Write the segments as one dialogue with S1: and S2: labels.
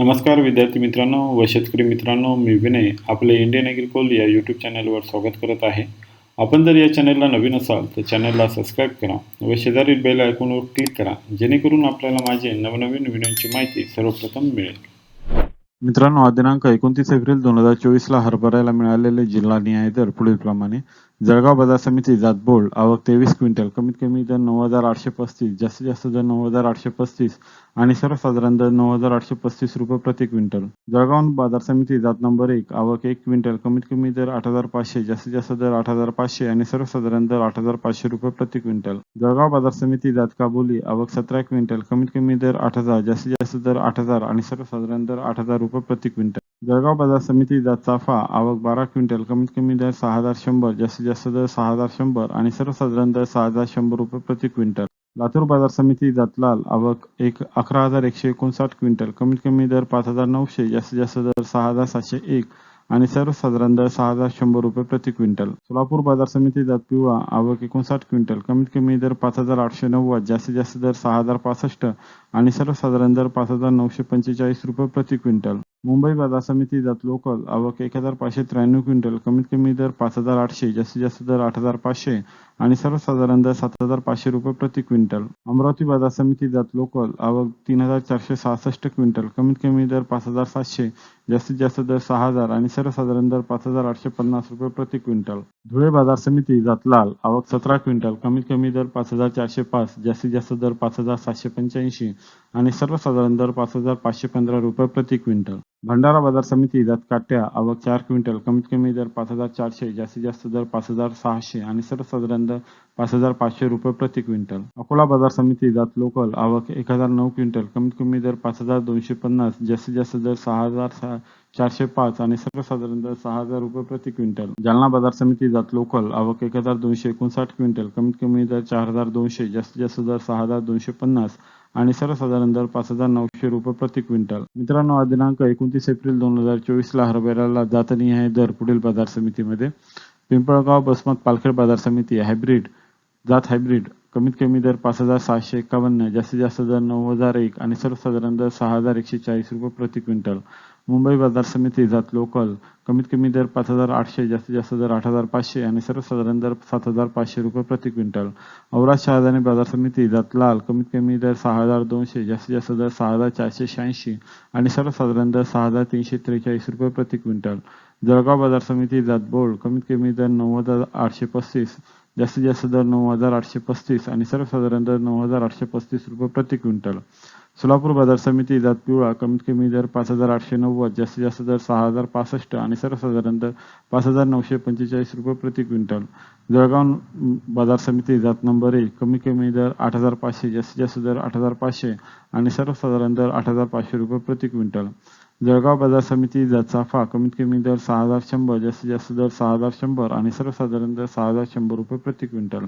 S1: नमस्कार विद्यार्थी मित्रांनो व शेतकरी मित्रांनो मी विनय आपले इंडियन ॲग्रिकोल या यूट्यूब चॅनलवर स्वागत करत आहे. आपण जर या चॅनलला नवीन असाल तर चॅनलला सबस्क्राईब करा व शेजारील बेल आयकॉनवर क्लिक करा जेणेकरून आपल्याला माझे नवनवीन व्हिडिओची माहिती सर्वप्रथम मिळेल. मित्रांनो हा दिनांक एकोणतीस एप्रिल दोन हजार चोवीसला हरभऱ्याला मिळालेले जिल्हा निहाय दर पुढील प्रमाणे जळगाव बाजार समिती जात बोर्ड आवक तेवीस क्विंटल. कमीत कमी दर नऊ हजार आठशे पस्तीस जास्तीत जास्त दर नऊ हजार आठशे पस्तीस आणि सर्वसाधारण दर नऊ हजार आठशे पस्तीस रुपये प्रति क्विंटल. जळगाव बाजार समिती जात नंबर एक. आवक एक क्विंटल. कमीत कमी दर आठ हजार पाचशे जास्तीत जास्त दर आठ हजार पाचशे आणि सर्वसाधारण दर आठ हजार पाचशे रुपये प्रति क्विंटल. जळगाव बाजार समिती जात काबोली. आवक सतरा क्विंटल. कमीत कमी दर आठ हजार जास्तीत जास्त दर आठ हजार आणि सर्वसाधारण दर आठ हजार रुपये प्रति क्विंटल. जळगाव बाजार समिती जात चाफा आवक बारा क्विंटल कमीत कमी दर सहा हजार शंभर जास्तीत जास्त दर सहा हजार शंभर आणि सर्वसाधारण दर सहा हजार शंभर रुपये प्रति क्विंटल. लातूर बाजार समिती जातलाल आवक एक अकरा हजार एकशे एकोणसाठ क्विंटल कमीत कमी दर पाच हजार नऊशे जास्तीत जास्त दर सहा हजार सातशे एक आणि सर्वसाधारण दर सहा हजार शंभर रुपये प्रति क्विंटल. सोलापूर बाजार समिती जात पिवळा आवक एकोणसाठ क्विंटल कमीत कमी दर पाच हजार आठशे नव्वद जास्तीत जास्त दर सहा हजार पासष्ट आणि सर्वसाधारण दर पाच हजार नऊशे पंचेचाळीस रुपये प्रति क्विंटल. मुंबई बाजार समिती जात लोकल आवक एक हजार पाचशे त्र्याण्णव क्विंटल. कमीत कमी दर पाच हजार आठशे जास्तीत जास्त दर आठ हजार पाचशे आणि सर्वसाधारण दर सात हजार पाचशे रुपये प्रति क्विंटल. अमरावती बाजार समिती जात लोकल आवक तीन हजार चारशे सहासष्ट क्विंटल. कमीत कमी दर पाच हजार सातशे जास्तीत जास्त दर सहा हजार आणि सर्वसाधारण दर पाच हजार आठशे पन्नास रुपये प्रति क्विंटल. धुळे बाजार समिती जात लाल आवक सतरा क्विंटल. कमीत कमी दर पाच हजार चारशे पाच जास्तीत जास्त दर पाच हजार सातशे पंच्याऐंशी आणि सर्वसाधारण दर पाच हजार पाचशे पंधरा रुपये प्रति क्विंटल. भंडारा बाजार समिती जात काट्या आवक चार क्विंटल कमीत कमी दर पाच हजार चारशे जास्तीत जास्त दर पाच हजार सहाशे आणि सर्वसाधारण दर पाच हजार पाचशे रुपये प्रति क्विंटल. अकोला बाजार समिती जात लोकल आवक एक हजार नऊ क्विंटल कमीत कमी दर पाच हजार दोनशे पन्नास जास्तीत जास्त दर सहा हजार चारशे पाच आणि सर्वसाधारण दर सहा हजार रुपये प्रति क्विंटल. जालना बाजार समिती जात लोकल आवक एक हजार दोनशे एकोणसाठ क्विंटल कमीत कमी दर चार हजार दोनशे जास्तीत जास्त दर सहा हजार दोनशे पन्नास आणि सर्वसाधारण दर पाच हजार नऊशे रुपये प्रति क्विंटल. मित्रांनो दिनांक एकोणतीस एप्रिल दोन हजार चोवीसला हरभऱ्याला जातनिहाय दर पुढील बाजार समितीमध्ये. पिंपळगाव बसमत पालखेड बाजार समिती हायब्रिड जात हायब्रिड कमीत कमी दर पाच हजार सहाशे एकावन्न जास्तीत जास्त दर नऊ हजार एक आणि सर्वसाधारण दर सहा हजार एकशे चाळीस रुपये प्रति क्विंटल. मुंबई बाजार समिती जात लोकल कमीत कमी दर पाच हजार आठशे जास्तीत जास्त दर आठ हजार पाचशे आणि सर्वसाधारण दर सात हजार पाचशे रुपये प्रति क्विंटल. औराद शहादानी बाजार समिती जात लाल कमीत कमी दर सहा हजार दोनशे जास्तीत जास्त दर सहा हजार चारशे शहाऐंशी आणि सर्वसाधारण दर सहा हजार तीनशे त्रेचाळीस रुपये प्रति क्विंटल. जळगाव बाजार समिती जात बोर्ड कमीत कमी दर नऊ हजार आठशे पस्तीस जास्तीत जास्त दर नऊ हजार आठशे पस्तीस आणि सर्वसाधारण दर नऊ हजार आठशे पस्तीस रुपये प्रति क्विंटल. सोलापूर बाजार समिती जात पिवळा कमीत कमी दर पाच हजार आठशे नव्वद जास्तीत जास्त दर सहा हजार पासष्ट आणि सर्वसाधारण दर पाच हजार नऊशे पंचेचाळीस रुपये प्रति क्विंटल. जळगाव बाजार समिती जात नंबर एक कमी कमी दर आठ हजार पाचशे जास्तीत जास्त दर आठ हजार पाचशे आणि सर्वसाधारण दर आठ हजार पाचशे रुपये प्रति क्विंटल. जळगाव बाजार समिती जात चाफा कमीत कमी दर सहा हजार शंभर जास्तीत जास्त दर सहा हजार शंभर आणि सर्वसाधारण दर सहा हजार शंभर रुपये प्रति क्विंटल.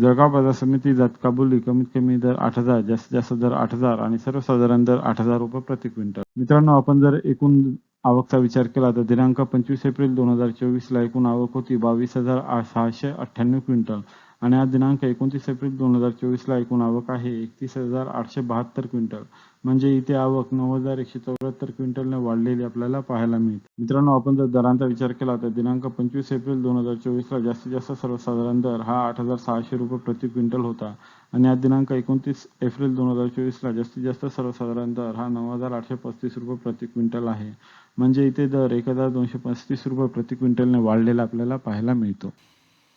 S1: जळगाव बाजार समिती जात काबुली कमीत कमी दर आठ हजार जास्तीत जास्त दर आठ हजार आणि सर्वसाधारण दर आठ हजार रुपये प्रति क्विंटल. मित्रांनो आपण जर एकूण आवकचा विचार केला तर दिनांक पंचवीस एप्रिल दोन हजार चोवीसला एकूण आवक होती बावीस हजार सहाशे अठ्ठ्याण्णव क्विंटल. आणि आज दिनांक एकोणतीस एप्रिल दोन हजार चोवीसला एकूण आवक आहे एकतीस हजार आठशे बहात्तर क्विंटल. म्हणजे इथे आवक नऊ हजार एकशे चौऱ्याहत्तर क्विंटलने वाढलेली आपल्याला पाहायला मिळते. मित्रांनो आपण जर दरांचा विचार केला तर दिनांक पंचवीस एप्रिल दोन हजार चोवीसला जास्तीत जास्त सर्वसाधारण दर हा आठ हजार सहाशे रुपये प्रति क्विंटल होता. आणि आज दिनांक एकोणतीस एप्रिल दोन हजार चोवीसला जास्तीत जास्त सर्वसाधारण दर हा नऊ हजार आठशे पस्तीस रुपये प्रति क्विंटल आहे. म्हणजे इथे दर एक हजार दोनशे पस्तीस रुपये प्रति क्विंटलने वाढलेला आपल्याला पाहायला मिळतो.